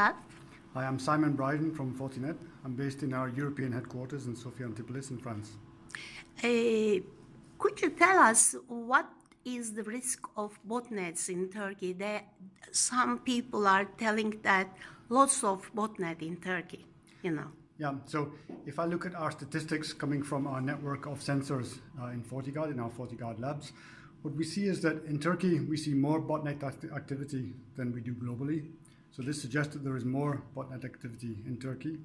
Hi, I'm Simon Bryden from Fortinet. I'm based in our European headquarters in Sofia Antipolis in France. Uh, could you tell us what is the risk of botnets in Turkey? There, some people are telling that lots of botnet in Turkey. You know. Yeah, so if I look at our statistics coming from our network of sensors uh, in FortiGuard, in our FortiGuard labs, what we see is that in Turkey we see more botnet act- activity than we do globally. So this suggests that there is more botnet activity in Turkey.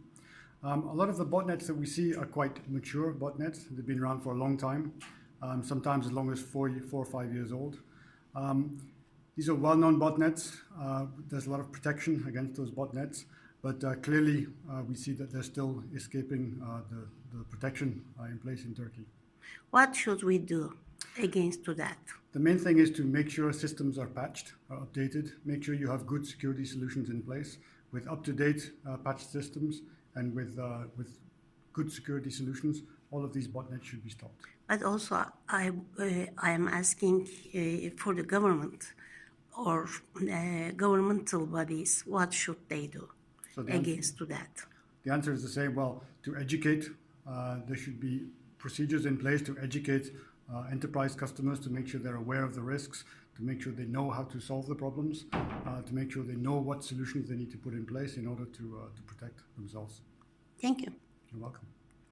Um, a lot of the botnets that we see are quite mature botnets. They've been around for a long time, um, sometimes as long as four, four or five years old. Um, these are well-known botnets. Uh, there's a lot of protection against those botnets, but uh, clearly uh, we see that they're still escaping uh, the, the protection uh, in place in Turkey. What should we do against to that? The main thing is to make sure systems are patched, are updated, make sure you have good security solutions in place with up-to-date uh, patched systems and with, uh, with good security solutions. All of these botnets should be stopped. But also, I, uh, I am asking uh, for the government or uh, governmental bodies, what should they do So the answer- against to that? The answer is the same. Well, to educate, uh, there should be procedures in place to educate enterprise customers to make sure they're aware of the risks, to make sure they know how to solve the problems, uh, to make sure they know what solutions they need to put in place in order to, uh, to protect themselves. Thank you. You're welcome.